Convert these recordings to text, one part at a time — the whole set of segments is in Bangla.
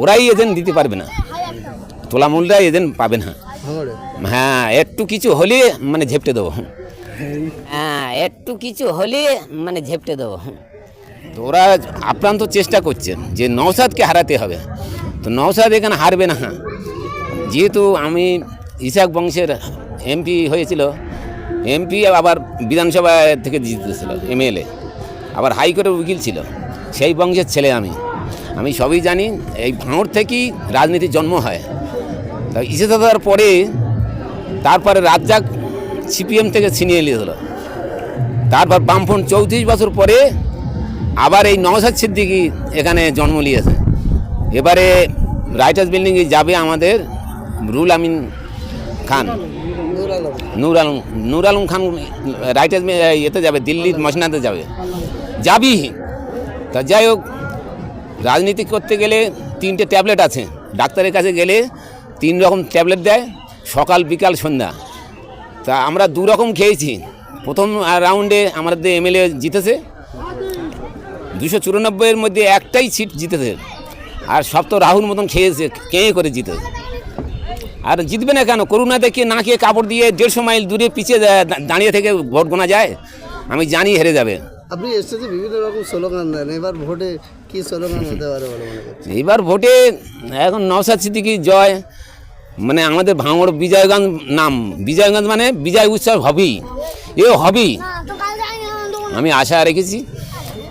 ওরাই এজেন্ট দিতে পারবে না। তোলামূলরা এজেন্ট পাবে না। হ্যাঁ একটু কিছু হলে মানে ঝেপটে দেবো। হ্যাঁ একটু কিছু হলে মানে ঝেপটে দেবো। তো ওরা আপ্রান্ত চেষ্টা করছেন যে নওসাদকে হারাতে হবে। তো নওসাদ এখানে হারবে না। যেহেতু আমি ইসাক বংশের এমপি হয়েছিল এমপি আবার বিধানসভা থেকে জিতেছিল এমএলএ আবার হাইকোর্টের উকিল ছিল সেই বংশের ছেলে আমি। আমি সবই জানি, এই ভাঁড় থেকেই রাজনীতির জন্ম হয়। তা ইসেদাদার পরে তারপরে রাজ্জাক সিপিএম থেকে ছিনিয়ে নিয়েছিল তারপর বামফ্রন্ট চৌত্রিশ বছর পরে আবার এই নওসাদ সিদ্দিকি এখানে জন্ম নিয়েছে। এবারে রাইটার্স বিল্ডিংয়ে যাবে আমাদের রুল আমিন খান। নূর আলম নূর আলম নূর আলম খান রাইটার্স এতে যাবে, দিল্লির মসনাদে যাবে। যাবি। তা যাই হোক রাজনীতি করতে গেলে তিনটে ট্যাবলেট আছে। ডাক্তারের কাছে গেলে তিন রকম ট্যাবলেট দেয়, সকাল, বিকাল, সন্ধ্যা। তা আমরা দু রকম খেয়েছি। প্রথম রাউন্ডে আমাদের এমএলএ জিতেছে। দুশো চুরানব্বইয়ের মধ্যে একটাই সিট জিতেছে। আর সব তো রাহুল মতন খেয়েছে, কেঁয়ে করে জিতেছে। আর জিতবে না কেন? করোনা দেখে না খেয়ে কাপড় দিয়ে দেড়শো মাইল দূরে পিছিয়ে দাঁড়িয়ে থেকে ভোট গোনা যায়। আমি জানি হেরে যাবে। আপনি এসেছে বিভিন্ন রকম স্লোগান দেন এবার ভোটে কি স্লোগান হতে পারে বলে মনে এইবার ভোটে এখন নওসাদ সিদ্দিকি জয় মানে আমাদের ভাঙড় বিজয়গঞ্জ নাম বিজয়গঞ্জ মানে বিজয় উৎসব হবেই এ হবেই। আমি আশা রেখেছি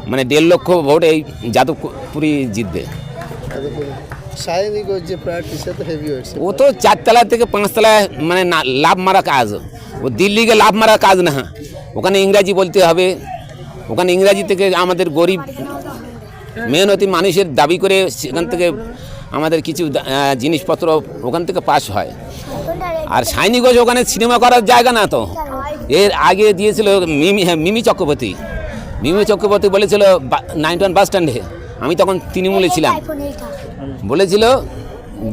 মানে দেড় লক্ষ ভোট এই যাদবপুরি জিতবে। ও তো চারতলা থেকে পাঁচতলায় মানে লাভ মারা কাজ। ও দিল্লিকে লাভ মারা কাজ না। ওখানে ইংরাজি বলতে হবে ওখানে ইংরাজি থেকে আমাদের গরিব মেহনতি মানুষের দাবি করে সেখান থেকে আমাদের কিছু জিনিসপত্র ওখান থেকে পাস হয়। আর সাইনিগঞ্জ ওখানে সিনেমা করার জায়গা না তো। এর আগে দিয়েছিল মিমি হ্যাঁ মিমি চক্রবর্তী। মিমি চক্রবর্তী বলেছিল নাইনটি ওয়ান বাস স্ট্যান্ডে আমি তখন তৃণমূলে ছিলাম। বলেছিল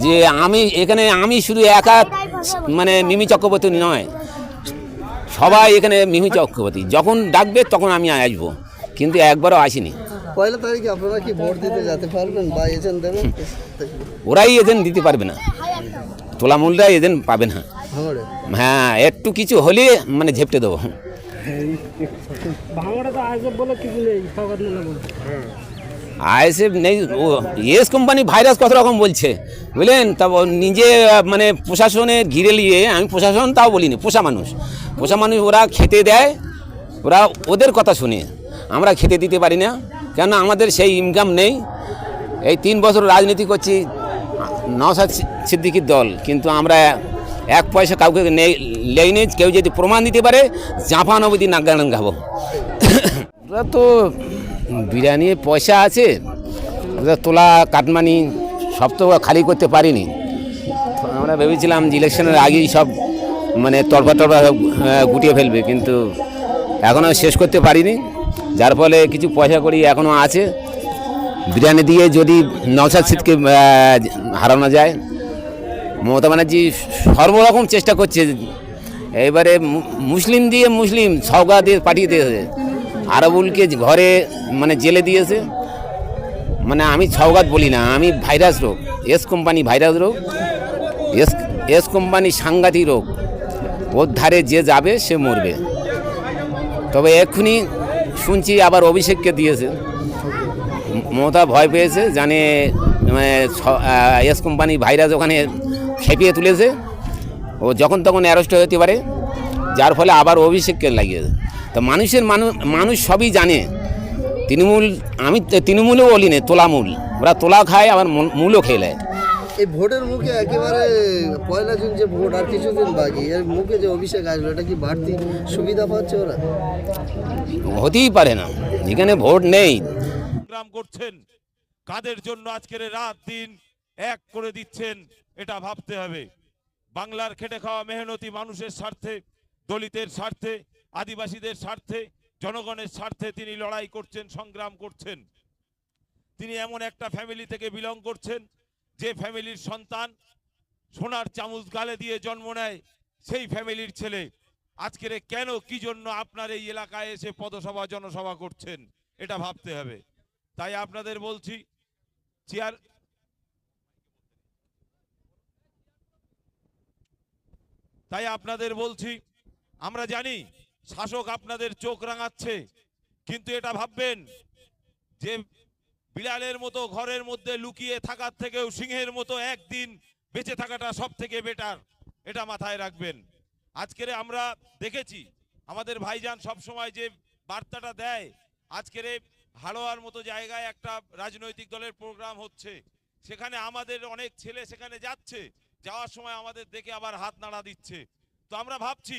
যে, আমি, এখানে আমি শুধু একা মানে মিমি চক্রবর্তী নয়। সবাই এখানে মিমি চক্রবর্তী। যখন ডাকবে তখন আমি আসব। কিন্তু একবারও আসিনি। পয়লা তারিখে আপনারা কি ভোট দিতে যেতে পারবেন বা এজেন্ট দেবেন? ওরাই এজেন্ট দিতে পারবে না। তোলামূলরা এজেন্ট পাবে না। হ্যাঁ। একটু কিছু হলে মানে ঝেপটে দেবো। ভাঙড়ে তো আইসব বলে কিছু নেই আইএসএফ নেই ইয়েস কোম্পানি ভাইরাস কত রকম বলছে। বুঝলেন? তা নিজে মানে প্রশাসনে ঘিরে নিয়ে, আমি প্রশাসন তাও বলিনি, পোষা মানুষ। পোষা মানুষ ওরা খেতে দেয়, ওরা ওদের কথা শুনে। আমরা খেতে দিতে পারি না কেন আমাদের সেই ইনকাম নেই। এই তিন বছর রাজনীতি করছি নওসাদ সিদ্দিকির দল, কিন্তু আমরা এক পয়সা কাউকে নেই লেই নেই কেউ যদি প্রমাণ দিতে পারে জাফান অবধি নাগান খাব ওরা তো বিরিয়ানি পয়সা আছে তোলা কাটমানি সব তো খালি করতে পারিনি। আমরা ভেবেছিলাম যে ইলেকশনের আগেই সব মানে তরফা সব, গুটিয়ে ফেলবে কিন্তু এখনও শেষ করতে পারিনি। যার ফলে কিছু পয়সা করি এখনও আছে। বিরিয়ানি দিয়ে যদি নওসাদ শীতকে হারানো যায় মমতা ব্যানার্জি সর্বরকম চেষ্টা করছে। এবারে মুসলিম দিয়ে মুসলিম সওগা দিয়ে পাঠিয়ে দিয়েছে। আরবুলকে ঘরে মানে জেলে দিয়েছে। মানে আমি সওগাত বলি না, আমি ভাইরাস রোগ, এস কোম্পানি ভাইরাস রোগ, এস এস কোম্পানি সাংঘাতিক রোগ। ওর ধারে যে যাবে, সে মরবে। তবে এক্ষুনি শুনছি আবার অভিষেককে দিয়েছে। মমতা ভয় পেয়েছে, জানে মানে এস কোম্পানি ভাইরাস ওখানে খেপিয়ে তুলেছে। ও যখন তখন অ্যারেস্ট হতে পারে। যার ফলে আবার অভিষেককে লাগিয়েছে তো মানুষের মানুষ মানুষ সবই জানে। তৃণমূল আমি তো তৃণমূলও বলি না তোলামূল। ওরা তোলা খায় আবার মূল- মূলও খেলে এই ভোটের মুখে একেবারে পয়লা জুন যে ভোট আর কিছুদিন বাকি এর মুখে যে অভিষেক আসলো এটা কি বাড়তি সুবিধা পাচ্ছে ওরা? হতেই পারে না। এখানে ভোট নেই। সংগ্রাম করছেন। কাদের জন্য আজকের রাত দিন এক করে দিচ্ছেন এটা ভাবতে হবে। বাংলার খেটে খাওয়া মেহনতি মানুষের স্বার্থে দলিতের স্বার্থে, আদিবাসীদের স্বার্থে, জনগণের স্বার্থে তিনি লড়াই করছেন, সংগ্রাম করছেন। তিনি এমন একটা ফ্যামিলি থেকে বিলং করছেন, যে ফ্যামিলির সন্তান সোনার চামচ গালে দিয়ে জন্ম নেয়, সেই ফ্যামিলির ছেলে। আজকের কেন, কি জন্য আপনার এই এলাকায় এসে পদসভা, জনসভা করছেন? এটা ভাবতে হবে। তাই আপনাদের বলছি, চেয়ার তাই আপনাদের বলছি আমরা জানি শাসক আপনাদের চোখ রাঙাচ্ছে, কিন্তু এটা ভাববেন যে বিড়ালের মতো ঘরের মধ্যে লুকিয়ে থাকার থেকেও সিংহের মতো একদিন বেঁচে থাকাটা সব থেকে বেটার এটা মাথায় রাখবেন। আজকের আমরা দেখেছি, আমাদের ভাইজান সব সময় যে বার্তাটা দেয়, আজকের হাড়োয়ার মতো জায়গায় একটা রাজনৈতিক দলের প্রোগ্রাম হচ্ছে, সেখানে আমাদের অনেক ছেলে সেখানে যাচ্ছে, যাওয়ার সময় আমাদের দেখে আবার হাত নাড়া দিচ্ছে। তো আমরা ভাবছি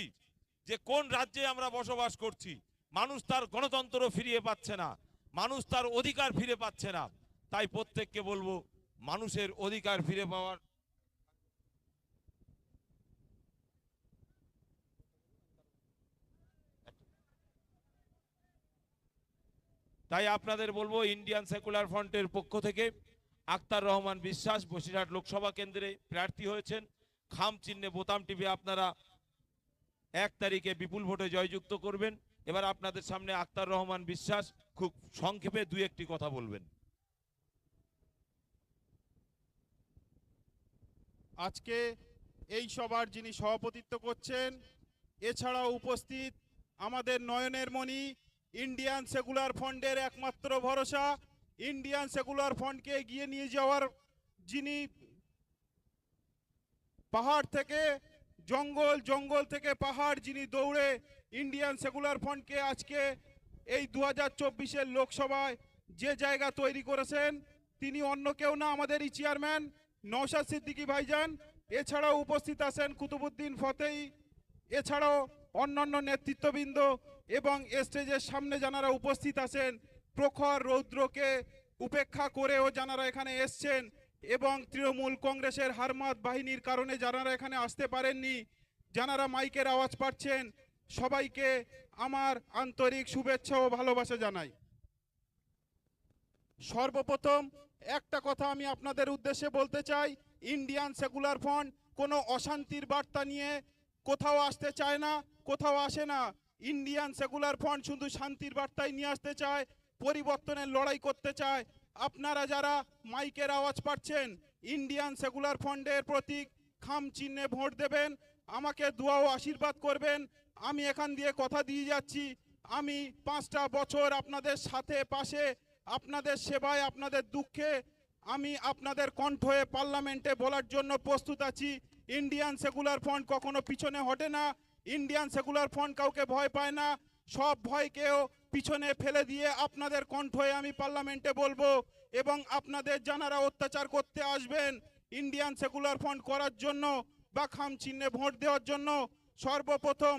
যে কোন রাজ্যে আমরা বসবাস করছি, মানুষ তার গণতন্ত্র ফিরিয়ে পাচ্ছে না, মানুষ তার অধিকার ফিরে পাচ্ছে না। তাই প্রত্যেককে বলব, মানুষের অধিকার ফিরে পাওয়ার তাই আপনাদের বলব, ইন্ডিয়ান সেকুলার ফ্রন্টের পক্ষ থেকে আক্তার রহমান বিশ্বাস বসিরহাট লোকসভা কেন্দ্রে প্রার্থী হয়েছেন। খাম চিহ্নে বোতাম টিপে আপনারা এক তারিখে বিপুল ভোটে জয়যুক্ত করবেন। এবার আপনাদের সামনে আক্তার রহমান বিশ্বাস খুব সংক্ষেপে দুই একটি কথা বলবেন। আজকে এই সভার যিনি সভাপতিত্ব করছেন, এছাড়াও উপস্থিত আমাদের নয়নের মণি, ইন্ডিয়ান সেকুলার ফান্ডের একমাত্র ভরসা। ইন্ডিয়ান সেকুলার ফান্ডকে এগিয়ে নিয়ে যাওয়ার যিনি পাহাড় থেকে জঙ্গল জঙ্গল থেকে পাহাড় যিনি দৌড়ে ইন্ডিয়ান সেকুলার ফ্রন্টকে আজকে এই দু হাজার চব্বিশের লোকসভায় যে জায়গা তৈরি করেছেন, তিনি অন্য কেউ না আমাদেরই চেয়ারম্যান নওশাদ সিদ্দিকী ভাইজান। এছাড়াও উপস্থিত আছেন কুতুবুদ্দিন ফতেই। এছাড়াও অন্যান্য নেতৃত্ববৃন্দ এবং স্টেজের সামনে যারা উপস্থিত আছেন, প্রখর রৌদ্রকে উপেক্ষা করেও যারা এখানে এসছেন। এবং তৃণমূল কংগ্রেসের হারমাত বাহিনীর কারণে যারা এখানে আসতে পারেননি, যারা মাইকের আওয়াজ পাচ্ছেন, সবাইকে আমার আন্তরিক শুভেচ্ছা ও ভালোবাসা জানাই। সর্বপ্রথম একটা কথা আমি আপনাদের উদ্দেশ্যে বলতে চাই, ইন্ডিয়ান সেকুলার ফ্রন্ট কোনো অশান্তির বার্তা নিয়ে কোথাও আসতে চায় না, কোথাও আসে না। ইন্ডিয়ান সেকুলার ফ্রন্ট শুধু শান্তির বার্তাই নিয়ে আসতে চায়, পরিবর্তনের লড়াই করতে চায় আপনারা যারা মাইকের আওয়াজ পাচ্ছেন ইন্ডিয়ান সেকুলার ফ্রন্টের প্রতীক খাম চিহ্নে ভোট দেবেন, আমাকে দোয়া ও আশীর্বাদ করবেন। আমি এখান দিয়ে কথা দিয়ে যাচ্ছি। আমি পাঁচটা বছর আপনাদের সাথে, পাশে, আপনাদের সেবায়, আপনাদের দুঃখে, আমি আপনাদের কণ্ঠ হয়ে পার্লামেন্টে বলার জন্য প্রস্তুত আছি। ইন্ডিয়ান সেকুলার ফ্রন্ট কখনো পিছনে হটে না। ইন্ডিয়ান সেকুলার ফ্রন্ট কাউকে ভয় পায় না। সব ভয়কেও পিছনে ফেলে দিয়ে আপনাদের কণ্ঠয়ে আমি পার্লামেন্টে বলব এবং আপনাদের জানারা অত্যাচার করতে আসবেন ইন্ডিয়ান সেকুলার ফ্রন্ট করার জন্য বা খাম চিহ্নে ভোট দেওয়ার জন্য সর্বপ্রথম